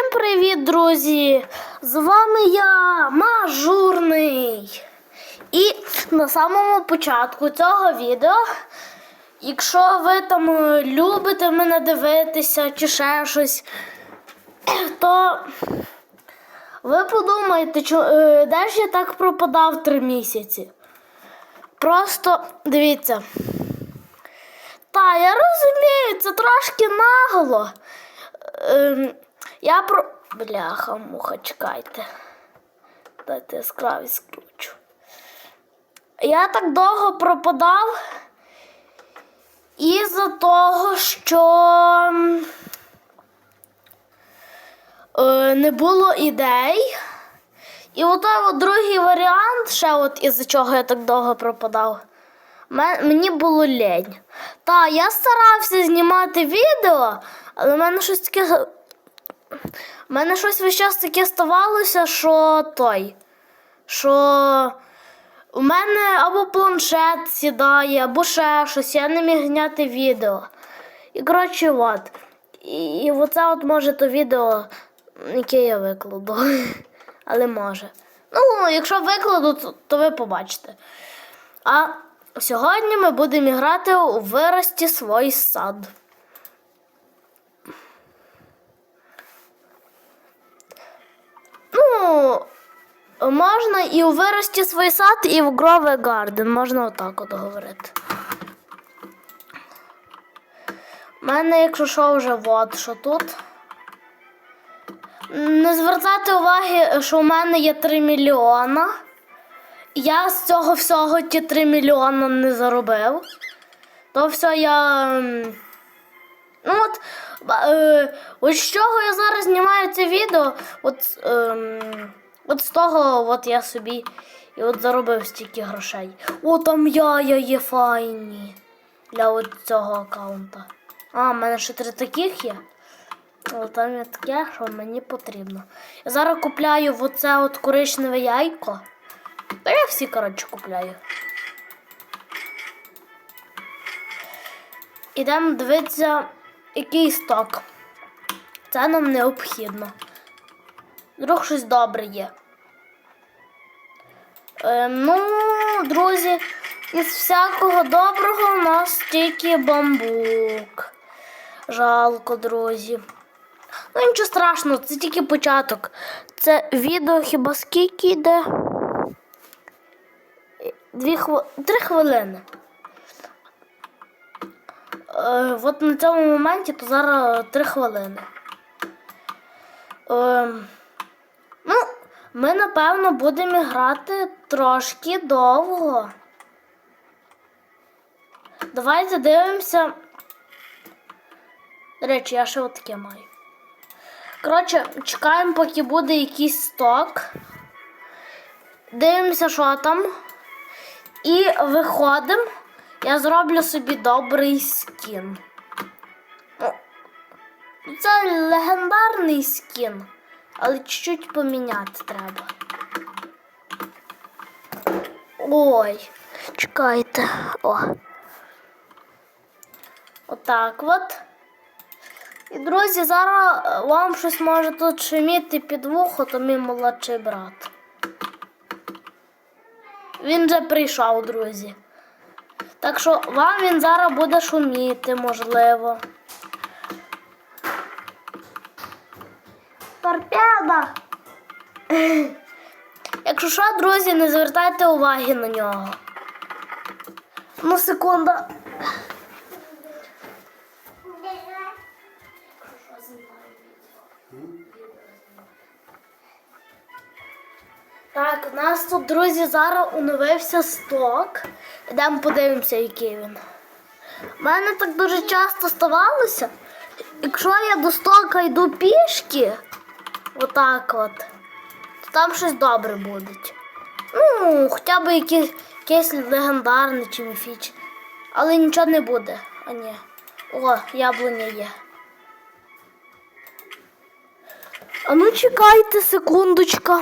Всім привіт, друзі! З вами я, Мажурний. І на самому початку цього відео, якщо ви там е, любите мене дивитися чи ще щось, то ви подумайте, е, де ж я так пропадав три місяці. Просто дивіться. Та, я розумію, це трошки нагло. Я про. Бляха, муха, чекайте. Дайте яскравість скручу. Я так довго пропадав із-за того, що е, не було ідей. І от другий варіант, ще от із-за чого я так довго пропадав. Ме- Мені було лень. Та, я старався знімати відео, але в мене щось таке. У мене щось весь час таке ставалося, що той. Що у мене або планшет сідає, або ще щось, я не міг зняти відео. І коротше, от. І, і оце от може то відео, яке я викладу. Але може. Ну, якщо викладу, то, то ви побачите. А сьогодні ми будемо грати у вирості свій сад. Ну, можна і у вирості свій сад, і в Грове Гарден. Можна отак от говорити. У мене, якщо що, вже от що тут. Не звертайте уваги, що у мене є 3 мільйона. Я з цього всього ті 3 мільйона не заробив. То все я. Ну от, е, от з чого я зараз знімаю це відео, от, ем, от з того от я собі і от заробив стільки грошей. О, там яя є файні для от цього аккаунта. А, в мене ще три таких є. О, там є таке, що мені потрібно. Я зараз купляю оце от коричневе яйко. Та я всі, коротше, купляю. Ідемо дивитися, який сток. Це нам необхідно. Вдруг щось добре є. Е, ну, друзі, із всякого доброго у нас тільки бамбук. Жалко, друзі. Ну, нічого страшного, це тільки початок. Це відео хіба скільки йде? Дві хв... Три хвилини. Е, от на цьому моменті то зараз три хвилини. Е, ми напевно будемо грати трошки довго. Давайте дивимося. Речі, я ще отаке маю. Коротше, чекаємо, поки буде якийсь сток. Дивимося, що там. І виходимо. Я зроблю собі добрий скін. Це легендарний скін, але чуть-чуть поміняти треба. Ой, чекайте. О. Отак от. І, друзі, зараз е, вам щось може тут шуміти під вухо, то мій молодший брат. Він вже прийшов, друзі. Так що вам він зараз буде шуміти, можливо. Торпеда! Якщо що, друзі, не звертайте уваги на нього. Ну, секунда. Так, у нас тут, друзі, зараз оновився сток. Ідемо подивимося, який він. У мене так дуже часто ставалося. Якщо я до стока йду пішки, отак от, там щось добре буде. Ну, хоча б якийсь, якийсь легендарний чи міфічний. Але нічого не буде. А ні. О, яблуня є. А ну чекайте, секундочка.